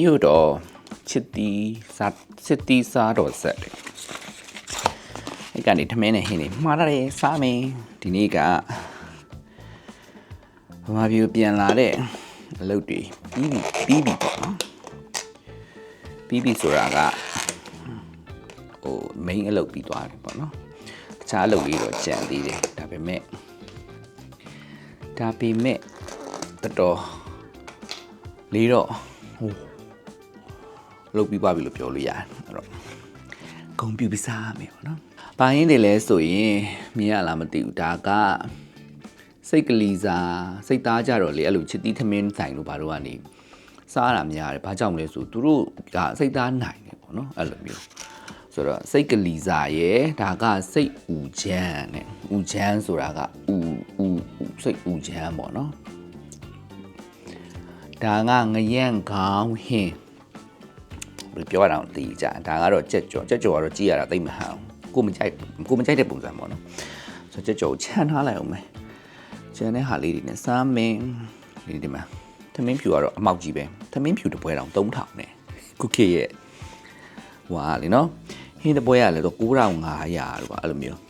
မြို့တော်ချစ်တီစားစစ်တီစားတော်ဆက်တယ်အဲ့ကနေထမင်းနဲ့ဟင်းနေမှားရတယ်စားမယ်ဒီနေ့ကဗမာပြည်ကိုပြန်လာတဲ့အလုပ်တွေပြီးပြီပြီးပြီပေါ့နော်ပြီးပြီဆိုတာကဟို main အလုပ်ပြီးသွားတယ်ပေါ့နော်တခြားအလုပ်လေးတော့ကြံသေးတယ်ဒါပေမဲ့ဒါပေမဲ့တော်တော်လေးတော့ဟို လုတ်ပြီးပါပြီလို့ပြောလို့ရတယ်အဲ့တော့ဂုံပြူပြီးစားရမယ်ပေါ့နော်။ဘာရင်းတွေလဲဆိုရင်မြင်ရလားမသိဘူးဒါကစိတ်ကလေးစားစိတ်သားကြတော့လေအဲ့လိုချစ်တီးထမင်းဆိုင်လို့ဘာလို့ကနေစားရတာများတယ်ဘာကြောင့်လဲဆိုသူတို့ကစိတ်သားနိုင်တယ်ပေါ့နော်အဲ့လိုမျိုးဆိုတော့စိတ်ကလေးစားရဲ့ဒါကစိတ်ဥချမ်းနဲ့ဥချမ်းဆိုတာကဥဥဥစိတ်ဥချမ်းပေါ့နော်ဒါကငရန့်ခေါင်းဟင်း ဘယ်ပြောရအောင်သိကြဒါကတော့ကြက်ကြော်ကြက်ကြော်ကတော့ကြည့်ရတာသိမဟန်ကိုမကြိုက်ကိုမကြိုက်တဲ့ပုံစံပေါ့နော်ဆိုတော့ကြက်ကြော်ကိုချမ်းထားလိုက်အောင်မယ်ကျန်တဲ့ဟာလေးတွေနဲ့စားမင်းဒီဒီမှာသမင်းဖြူကတော့အမောက်ကြီးပဲသမင်းဖြူတစ်ပွဲတောင်3000နဲ့ကုခေရဲ့ဟွာလေနော်ဟင်းတပွဲရလဲတော့9500လို့ပါအဲ့လိုမျိုး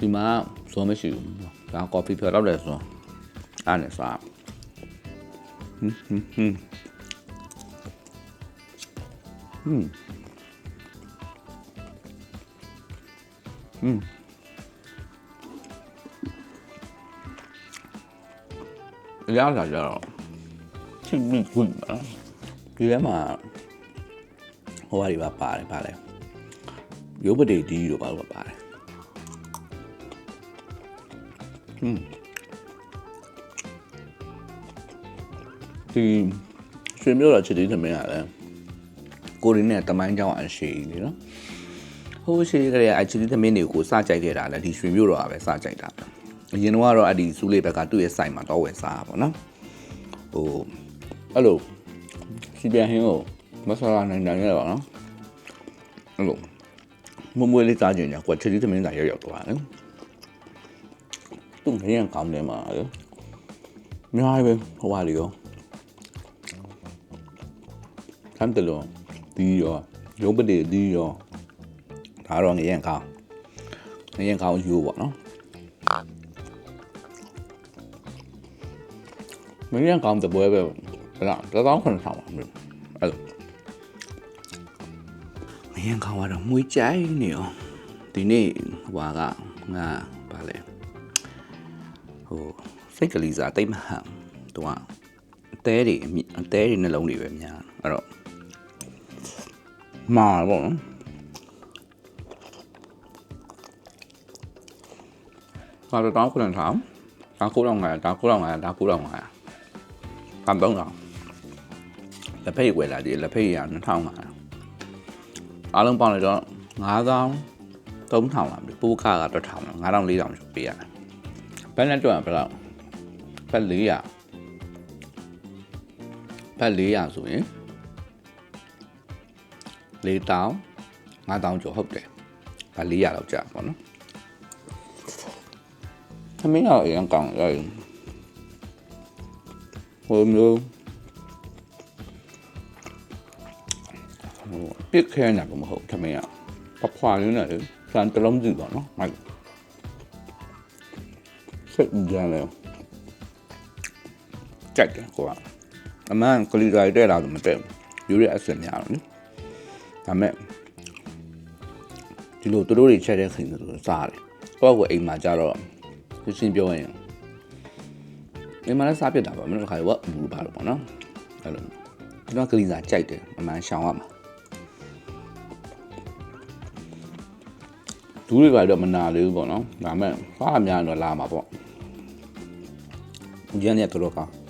ဒီမှာဇော်မရှိဘူးဒါကော်ဖီဖြော်တော့တယ်ဆိုအဲ့နဲ့စားဟင်းဟင်း ဟင်းဟင်းဟင်းရလာကြတော့ချင်းမိခွင့်ပါဒီထဲမှာဟိုဟာတွေပါပါတယ်ဗာလဲရုပ်ပဒေဒီတို့ပါလို့ပါတယ်ဟွန်းဒီရွှေမျိုးတော်ချစ်တီးသမင်းရတယ် ကိုရင်းနဲ့တမိုင်းကြောင်းအရှိကြီးလေနော်ဟိုးရှိကြတဲ့အချစ်တီးသမင်းတွေကိုစကြိုက်ခဲ့တာလဲဒီရွှေမျိုးတော်ကပဲစကြိုက်တာအရင်တော့ကတော့အဲ့ဒီစူးလေးဘက်ကသူ့ရဲ့စိုက်မှာတော့ဝယ်စားတာပေါ့နော်ဟိုအဲ့လိုစီပြန်ဟင်းကိုမဆလာနိုင်နိုင်ရပါတော့အဲ့လိုမမွေးလေးစားကြင်ကြကွာချစ်တီးသမင်းဆိုင်ရောက်ရောက်သွားတယ်သူ့ငရင်ကောင်းတယ်မှာလေများပဲဟိုပါလေရောဆမ်တလုံး ဒီရောရုပ်ပဒေဒီရောဒါတော့ငရင်ကောင်းငရင်ကောင်းယူပေါ့နော်ငရင်ကောင်းတဲ့ပွဲပဲဘယ်တော့တောင်းခွန်းဆောင်ပါမယ်အဲ့လိုငရင်ကောင်းကတော့မွေးကြိုက်နေအောင်ဒီနေ့ဟွာကငါဗာလဲဟိုစိတ်ကလေးစားတိတ်မဟန်သူကအသေးတွေအမြအသေးတွေနှလုံးတွေပဲများအဲ့တော့ မာပေါ့နော်ဒါတော့တောင်းခွန်းဆောင်ဒါကိုတော့ငါဒါကိုတော့ငါဒါကိုတော့ငါကံတော့တော့လက်ဖိတ်ဝယ်လာတယ်လက်ဖိတ်ရ2500အားလုံးပေါင်းလိုက်တော့9000 3000လာပြီပိုးခါက1000လာ9000 4000ကျော်ပေးရတယ်ဘယ်နဲ့တွက်ဘယ်လောက်ဘက်400ဘက်400ဆိုရင် 4000 5000ကျော်ဟုတ်တယ်ဘက်400လောက်ကြာပေါ့နော်သမင်းတော့အရင်ကောင်းတယ်ဟိုမျိုးဟိုပစ်ခဲနေမှာမဟုတ်သမင်းကပဖွာရင်းနဲ့စံတလုံးစီပေါ့နော်မိုက်စိတ်ကြမ်းလဲကြိုက်တယ်ကိုကအမှန်ကလီရိုက်တဲ့လာတော့မတက်ဘူးယူရအစင်များတော့နိ ဒါမဲ့ဒီလိုသူတို့တွေချက်တဲ့ခင်ဆိုစားတယ်ကိုကကိုအိမ်မှာကြတော့ရှင်းပြောရင်အိမ်မှာလည်းစားပြစ်တာပါမင်းတို့ခါတော့ဘူးပါလို့ပေါ့နော်အဲ့လိုကျွန်တော်ကလီစာကြိုက်တယ်အမှန်ရှောင်ရမှာဒူးတွေပါတော့မနာလေးဘူးပေါ့နော်ဒါမဲ့စားအများတော့လာမှာပေါ့ကျန်ရတော့ကောင်း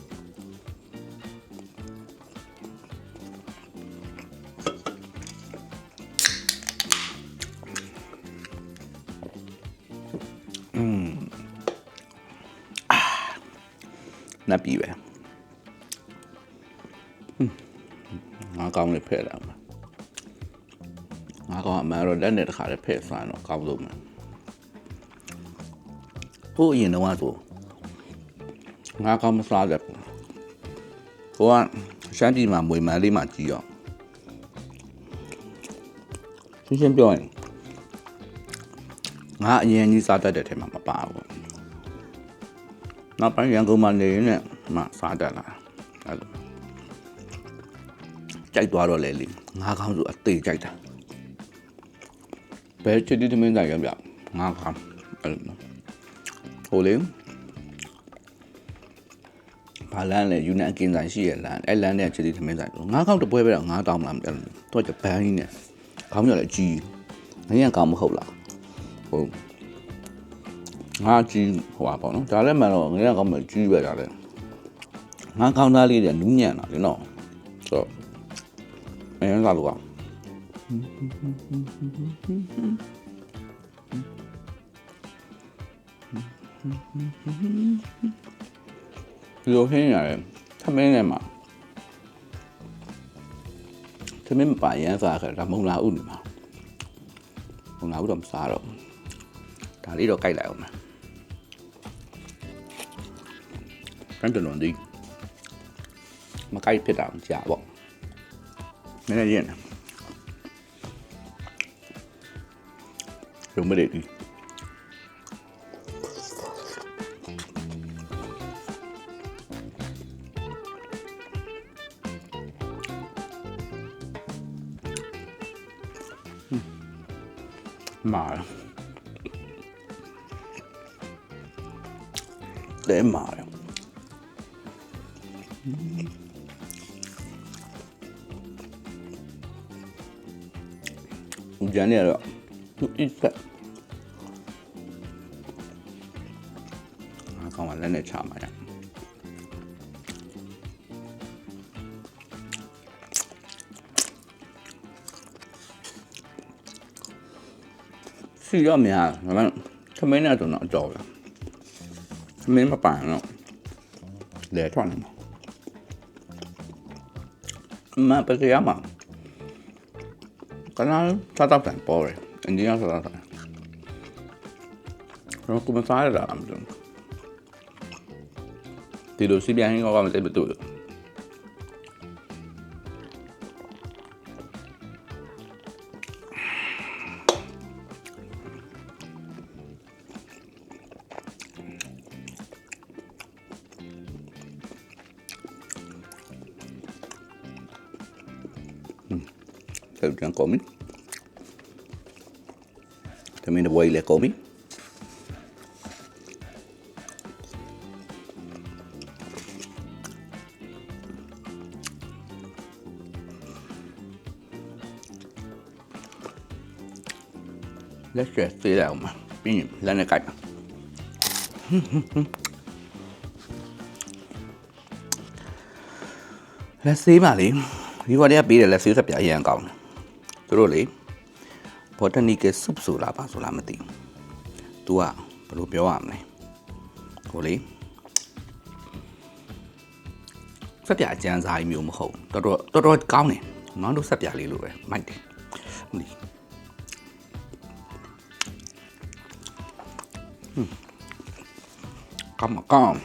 နပ်ပြီပဲငါကောင်းလေးဖဲ့လာမှာငါကောင်းအမှန်တော့လက်နဲ့တစ်ခါလေးဖဲ့ဆွမ်းတော့ကောင်းလို့မယ်ဟိုအရင်တော့ဆိုငါကောင်းမစားတတ်ဘူးကိုကရှမ်းပြည်မှာမွေမန်းလေးမှာကြီးရောရှင်းရှင်းပြောရင်ငါအရင်ကြီးစားတတ်တဲ့ထဲမှာမပါဘူး နောက်ပိုင်းရန်ကုန်မှာနေရင်းနဲ့မှစားတတ်လာအဲ့လိုကြိုက်သွားတော့လေလေငါကောင်းဆိုအသေးကြိုက်တာဘယ်ချစ်တီသမင်းဆိုင်ရပြငါကောင်းအဲ့လိုနော်ဟိုလေဘာလန်းလဲယူနန်အကင်ဆိုင်ရှိရလန်းအဲ့လန်းနဲ့ချစ်တီသမင်းဆိုင်ငါကောင်းတပွဲပဲတော့ငါတောင်းမလားမသိဘူးတော့ဂျပန်ကြီးနဲ့ခေါင်းရလည်းကြီးငါရကောင်းမဟုတ်လားဟို ငါကြီးဟိုပါပေါ့နော်ဒါလည်းမှတော့ငါရကောင်းမကြီးပဲဒါလည်းငါကောင်းသားလေးတွေနူးညံ့တာလေနော်ဆိုတော့အရင်ကလိုကဒီလိုဟင်းရတယ်သမင်းနဲ့မှာသမင်းမပါရန်စားခါဒါမုံလာဥနေမှာမုံလာဥတော့မစားတော့ဒါလေးတော့ကြိုက်လိုက်အောင်မယ် တန်တလွန်ဒီမကြိုက်ဖြစ်တာကြာပေါ့နည်းနည်းရင်းရုံမ ရည်ဒီမာလဲမာတယ်ဂျန်နေရတော့သူအစ်ဆက်အကောင်ကလည်းနဲ့ချမှာရစီရများဒါမှခမင်းနဲ့တော့တော့ကြောက်တယ်ခမင်းမပန်တော့လဲထွက်နေမှာ မပစရမှာ Canal trata tan pobre. En día se trata. Pero como sabe la Amazon. Thì đồ xí biang có mà sẽ bị tụi. Theo trang có mít. También Teutean komi. También huele komi. Leche estoy de agua. Piña, la necaña. Let's see, Marlene. ဒီဘက်တည်းကပေးတယ် let's see ဆက်ပြအရင်ကောင်းတယ်သူတို့လေ botanical soup ဆိုလားပါဆိုလားမသိဘူး။ तू ကဘယ်လိုပြောရမလဲ။ဟိုလေဆက်ပြအကျန်းစားကြီးမျိုးမဟုတ်ဘူးတော်တော်တော်တော်ကောင်းတယ်။ငါတို့ဆက်ပြလေးလိုပဲမိုက်တယ်။ဒီကမကောင်းခုငါးကောင်း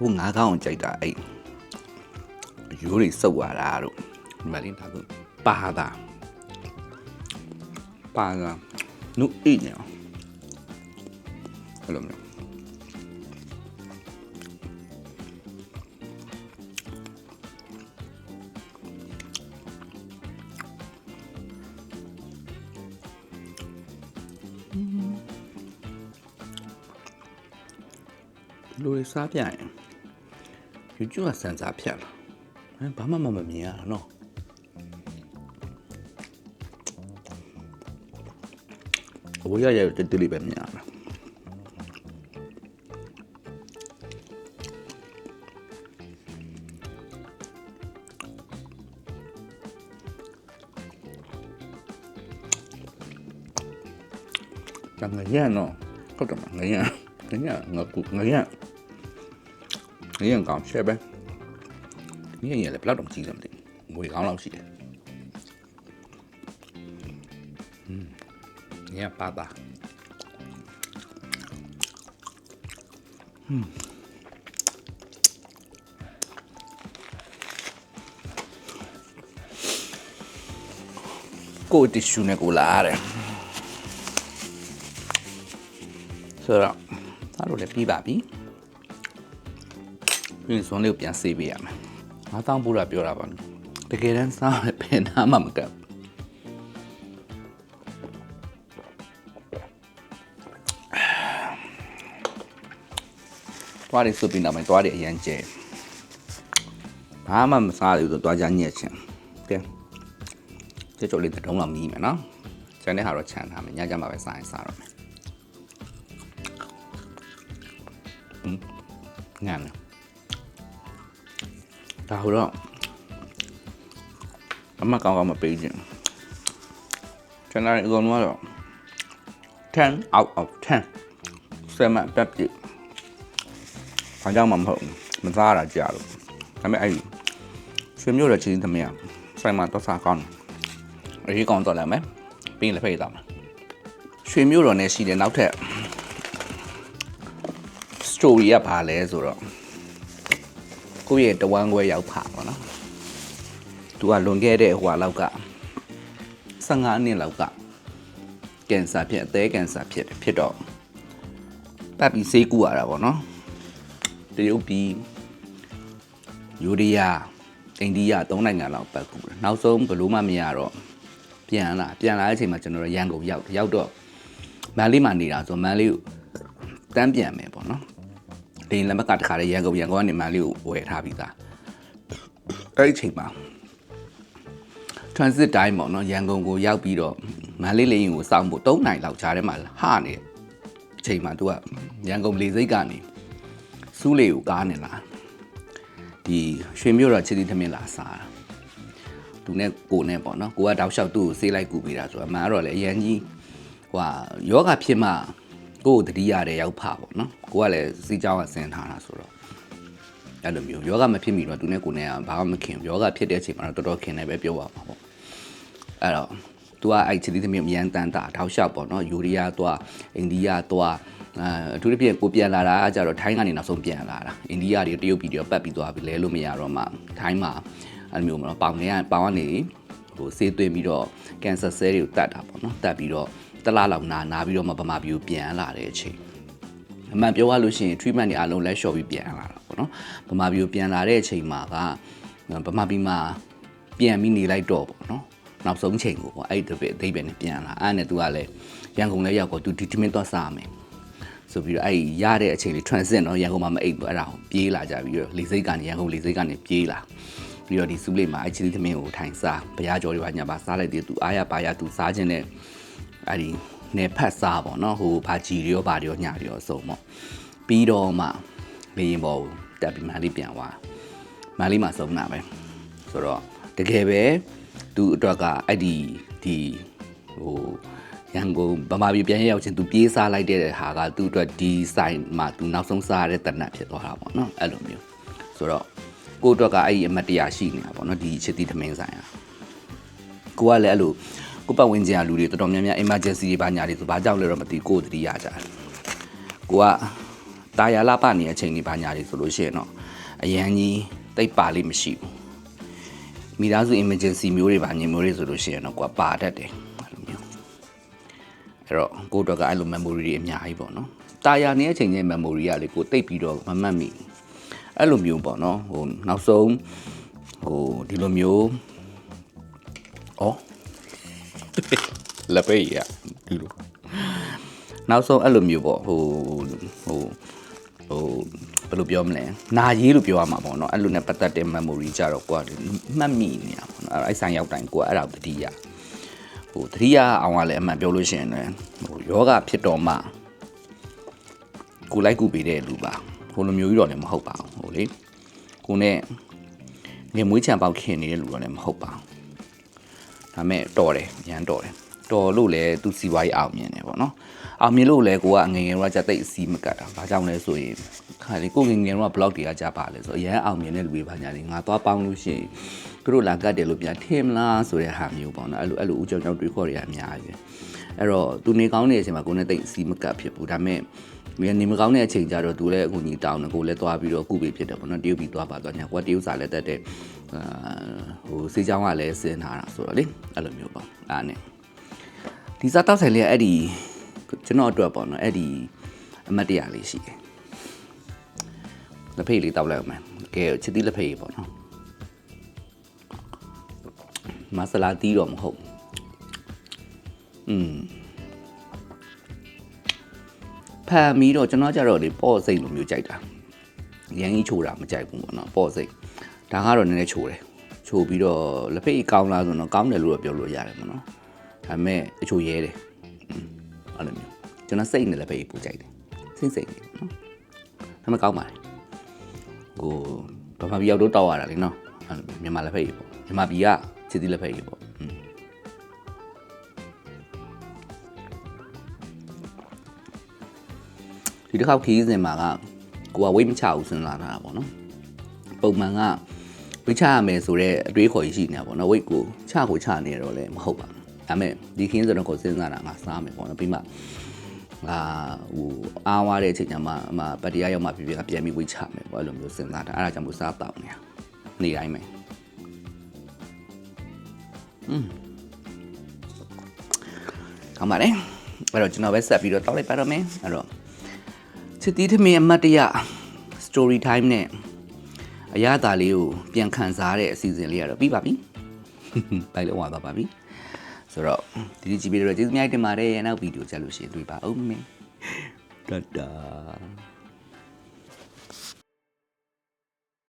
အောင်ကြိုက်တာအဲ့ရိုးတွေစုပ်ရတာတို့ဒီမှာလေးဒါကပါတာပါတာနုအိနေအောင်အဲ့လိုမျိုးလူတွေစားပြရင် YouTube ကစံစာဖြတ်လာဟမ်ဘာမှမမမြင်ရတာနော်အဝေးရရတက်တက်လေးပဲမြင်ရတာတငရနော်ဟုတ်တယ်မငရငရငါကူငရ ငရကောင်ရှယ်ပဲမိခင်ကြီးကလည်းဘယ်လောက်တောင်ကြီးလဲမသိဘူးငွေကောင်းလောက်ရှိတယ်อืมညပါပါကိုတီရှူနဲ့ကိုလာရတယ်ဆိုတော့ဒါတို့လည်းပြီးပါပြီ ပြီးရင်ဇွန်လေးကိုပြန်ဆေးပေးရမယ်ငါတောင်းပို့တာပြောတာပါတကယ်တမ်းစားရပင်နာမှမကပ်တွားရီစုပြီးနောက်ပိုင်းတွားရီအရန်ကျဲဘာမှမစားရဘူးဆိုတွားကြညက်ချင်ကဲကြကြလေးတစ်တုံးလောက်မီးမယ်နော်ကျန်တဲ့ဟာတော့ခြံထားမယ်ညကြမှာပဲစားရင်စားတော့မယ်ဟင်းငမ်းတယ် ဒါတော့အမကောင်းကောင်းမပေးခြင်းကျန်တဲ့အကုန်လုံးကတော့10 out of 10ဆယ်မတက်ပြည့်ဘာကြောင့်မှမဟုတ်ဘူးမစားရတာကြာလို့ဒါပေမဲ့အဲ့ဒီရွှေမျိုးတဲ့ချင်းသမီးကဆိုင်မှာတော့စားကောင်းတယ်ရေးကောင်းတော့လည်းမယ်ပြီးရင်လည်းဖိတ်သွားမယ်ရွှေမျိုးတော်နဲ့ရှိတယ်နောက်ထပ် story ကဘာလဲဆိုတော့ ကိုယ့်ရဲ့တဝမ်းခွဲရောက်ဖာပေါ့နော်သူကလွန်ခဲ့တဲ့ဟိုဟာလောက်က15နှစ်လောက်ကကင်ဆာဖြစ်အသေးကင်ဆာဖြစ်တယ်ဖြစ်တော့ပတ်ပြီးဆေးကူရတာပေါ့နော်တရုတ်ပြည်ယူရီးယားအိန္ဒိယသုံးနိုင်ငံလောက်ပတ်ကူတယ်နောက်ဆုံးဘလို့မှမရတော့ပြန်လာပြန်လာတဲ့အချိန်မှာကျွန်တော်တို့ရန်ကုန်ရောက်တယ်ရောက်တော့မန်လေးမှာနေတာဆိုမန်လေးကိုတန်းပြန်မယ်ပေါ့နော် ဒိန်လက်မကတခါလေရန်ကုန်ရန်ကုန်ကနေမန်လေးကိုဝယ်ထားပြီးသားအဲ့ဒီအချိန်မှာ transit time ပေါ့နော်ရန်ကုန်ကိုရောက်ပြီးတော့မန်လေးလေရင်ကိုစောင့်ဖို့3နိုင်လောက်ကြားထဲမှာဟာနေအချိန်မှာ तू ကရန်ကုန်လေစိတ်ကနေစူးလေးကိုကားနေလာဒီရွှေမြို့တော်ချစ်တီသမင်းလာစားတာသူနဲ့ကိုနဲ့ပေါ့နော်ကိုကတောက်လျှောက်သူ့ကိုဆေးလိုက်ကူပေးတာဆိုတော့အမှန်ကတော့လေအရန်ကြီးဟိုဟာယောဂဖြစ်မှ ကိုကိုတတိရတယ်ရောက်ဖပေါ့နော်ကိုကလည်းစီးကြောင်းကဆင်ထားတာဆိုတော့အဲ့လိုမျိုးယောဂမဖြစ်မီတော့သူနဲ့ကိုနဲ့ကဘာမှမခင်ဘူးယောဂဖြစ်တဲ့အချိန်မှာတော့တော်တော်ခင်နေပဲပြောပါမှာပေါ့အဲ့တော့သူကအဲ့ချစ်သီးသမီးအရန်တန်တာတောက်လျှောက်ပေါ့နော်ယူရီးယားသွားအိန္ဒိယသွားအဲအထူးသဖြင့်ကိုပြန်လာတာကကြတော့ထိုင်းကနေနောက်ဆုံးပြန်လာတာအိန္ဒိယတွေတရုတ်ပြည်တွေပတ်ပြီးသွားပြီလဲလို့မရတော့မှထိုင်းမှာအဲ့လိုမျိုးမလို့ပေါင်နေရပေါင်ကနေဟိုဆေးသွင်းပြီးတော့ကင်ဆာဆဲတွေကိုတတ်တာပေါ့နော်တတ်ပြီးတော့ တစ်လလောက်နာနာပြီးတော့မှဗမာပြည်ကိုပြန်လာတဲ့အချိန်အမှန်ပြောရလို့ရှိရင် treatment တွေအလုံးလက်လျှော့ပြီးပြန်လာတာပေါ့နော်ဗမာပြည်ကိုပြန်လာတဲ့အချိန်မှာကဗမာပြည်မှာပြန်ပြီးနေလိုက်တော့ပေါ့နော်နောက်ဆုံးချိန်ကိုပေါ့အဲ့ဒီအသေးပဲနဲ့ပြန်လာအဲ့နဲ့သူကလည်းရန်ကုန်လည်းရောက်တော့သူဒီတမင်းတော့စားမယ်ဆိုပြီးတော့အဲ့ဒီရတဲ့အချိန်လေး transit တော့ရန်ကုန်မှာမအိပ်ဘူးအဲ့ဒါကိုပြေးလာကြပြီးတော့လေစိတ်ကနေရန်ကုန်လေစိတ်ကနေပြေးလာပြီးတော့ဒီစူးလေးမှာအဲ့ချီသမင်းကိုထိုင်စားဘရားကျော်တွေပါညာပါစားလိုက်သေးသူအားရပါရသူစားခြင်းနဲ့ အဲ့ဒီနေဖတ်စားပေါ့နော်ဟိုဘာကြီးတွေရောဘာတွေရောညာတွေရောအစုံပေါ့ပြီးတော့မှလေရင်ပေါ်ကိုတက်ပြီးမန်လေးပြန်သွားမန်လေးမှာစုံတာပဲဆိုတော့တကယ်ပဲသူအတွက်ကအဲ့ဒီဒီဟိုရန်ကုန်ဗမာပြည်ပြန်ရောက်ချင်းသူပြေးစားလိုက်တဲ့ဟာကသူ့အတွက်ဒီဆိုင်မှာသူနောက်ဆုံးစားရတဲ့တနတ်ဖြစ်သွားတာပေါ့နော်အဲ့လိုမျိုးဆိုတော့ကိုယ့်အတွက်ကအဲ့ဒီအမတ်တရားရှိနေတာပေါ့နော်ဒီချစ်တီသမင်းဆိုင်อ่ะကိုကလည်းအဲ့လို ကိုပတ်ဝန်းကျင်ကလူတွေတော်တော်များများ emergency တွေဘာညာတွေဆိုဘာကြောက်လဲတော့မသိကိုယ်တတိရကြတယ်ကိုကတာယာလာပနေတဲ့အချိန်တွေဘာညာတွေဆိုလို့ရှိရင်တော့အရန်ကြီးတိတ်ပါလိမ့်မရှိဘူးမိသားစု emergency မျိုးတွေဘာညင်မျိုးတွေဆိုလို့ရှိရင်တော့ကိုကပါတတ်တယ်အဲ့လိုမျိုးအဲ့တော့ကိုယ့်အတွက်ကအဲ့လို memory တွေအများကြီးပေါ့နော်တာယာနေတဲ့အချိန်ချင်း memory ကလေကိုတိတ်ပြီးတော့မမှတ်မိဘူးအဲ့လိုမျိုးပေါ့နော်ဟိုနောက်ဆုံးဟိုဒီလိုမျိုး လက်ပိတ်ရဒီလိုနောက်ဆုံးအဲ့လိုမျိုးပေါ့ဟိုဟိုဟိုဘယ်လိုပြောမလဲနာရေးလို့ပြောရမှာပေါ့နော်အဲ့လိုနဲ့ပတ်သက်တဲ့ memory ကြတော့ကိုကမှတ်မိနေတာပေါ့နော်အဲ့ဆိုင်ရောက်တိုင်းကိုကအဲ့ဒါကိုတတိယဟိုတတိယအောင်ကလည်းအမှန်ပြောလို့ရှိရင်လည်းဟိုယောဂဖြစ်တော်မှကိုလိုက်ကူပေးတဲ့လူပါဟိုလိုမျိုးကြီးတော့လည်းမဟုတ်ပါဘူးဟိုလေကိုနဲ့ငယ်မွေးချံပေါက်ခင်နေတဲ့လူတော့လည်းမဟုတ်ပါဘူးဒါမဲ့တော်တယ်ရမ်းတော်တယ် တော်လို့လဲသူစီပွားရေးအောင်မြင်တယ်ပေါ့နော်အောင်မြင်လို့လဲကိုကငယ်ငယ်တော့จะတိတ်အစီမကတ်တာဘာကြောင့်လဲဆိုရင်ခါလေကိုငယ်ငယ်တော့ blog တွေကကြားပါလဲဆိုအရန်အောင်မြင်တဲ့လူတွေဘာညာလေငါသွားပေါင်းလို့ရှိရင်သူတို့လာကတ်တယ်လို့ပြန်ထင်မလားဆိုတဲ့ဟာမျိုးပေါ့နော်အဲ့လိုအဲ့လိုဦးကြောင်ကြောင်တွေးခေါ်တွေကအများကြီးပဲအဲ့တော့သူနေကောင်းနေတဲ့အချိန်မှာကိုနဲ့တိတ်အစီမကတ်ဖြစ်ဘူးဒါပေမဲ့မင်းနေမကောင်းတဲ့အချိန်ကျတော့သူလည်းအခုညီတောင်းတယ်ကိုလည်းသွားပြီးတော့ကုပေးဖြစ်တယ်ပေါ့နော်တရုတ်ပြီးသွားပါသွားညာကိုကတရုတ်စာလည်းတက်တဲ့အာဟိုစေးချောင်းကလည်းစင်ထားတာဆိုတော့လေအဲ့လိုမျိုးပေါ့အားနဲ့ ဒီစားတောက်ဆိုင်လေးကအဲ့ဒီကျွန်တော်အတွက်ပေါ့နော်အဲ့ဒီအမတ်တရလေးရှိတယ်လက်ဖိတ်လေးတောက်လိုက်အောင်မယ်ကဲချစ်သီးလက်ဖိတ်ပေါ့နော်မဆလာတီးတော့မဟုတ်อืมဖန်ပြီးတော့ကျွန်တော်ကြတော့လေပေါ့စိတ်လိုမျိုးကြိုက်တာရန်ကြီးချိုးတာမကြိုက်ဘူးပေါ့နော်ပေါ့စိတ်ဒါကတော့နည်းနည်းချိုးတယ်ချိုးပြီးတော့လက်ဖိတ်ကောင်းလားဆိုတော့ကောင်းတယ်လို့တော့ပြောလို့ရတယ်ပေါ့နော် ဒါပေမဲ့အချို့ရဲတယ်အဲ့လိုမျိုးကျွန်တော်စိတ်နဲ့လည်းပဲပူကြိုက်တယ်စိတ်စိတ်နဲ့နော်ဒါမှကောင်းပါတယ်ဟိုဗမာပြည်ရောက်တော့တောက်ရတာလေနော်မြန်မာလက်ဖက်ကြီးပေါ့မြန်မာပြည်ကခြေသီးလက်ဖက်ကြီးပေါ့ဒီတစ်ခေါက်ခီးစဉ်မှာကကိုကဝိတ်မချဘူးစဉ်းစားတာပေါ့နော်ပုံမှန်ကဝိတ်ချရမယ်ဆိုတော့အတွေးခေါ်ကြီးရှိနေတာပေါ့နော်ဝိတ်ကိုချကိုချနေတော့လည်းမဟုတ်ပါဘူး ဒါပေမဲ့ဒီခင်းစဉ်တော့ကိုစဉ်းစားတာငါစားမယ်ပေါ့နော်ပြီးမှငါဟိုအားဝါတဲ့အချိန်ကျမှအမပတရားရောက်မှပြပြကပြန်ပြီးဝိတ်ချမယ်ပေါ့အဲ့လိုမျိုးစဉ်းစားတာအဲ့ဒါကြောင့်မို့စားတော့နေတာနေတိုင်းပဲอืมကောင်းပါလေအဲ့တော့ကျွန်တော်ပဲဆက်ပြီးတော့တောက်လိုက်ပါတော့မယ်အဲ့တော့ချစ်တီးထမင်းအမတ်တရ story time နဲ့အရသာလေးကိုပြန်ခန်းစားတဲ့အစီအစဉ်လေးကတော့ပြီးပါပြီ။ပိုင်လုံးဝသွားပါပြီ။ ဆိုတော့ဒီဒီကြည့်ပြီးတော့ကျေးဇူးများတင်ပါတယ်။နောက်ဗီဒီယိုကြလို့ရှိရင်တွေ့ပါဦးမယ်။တတာ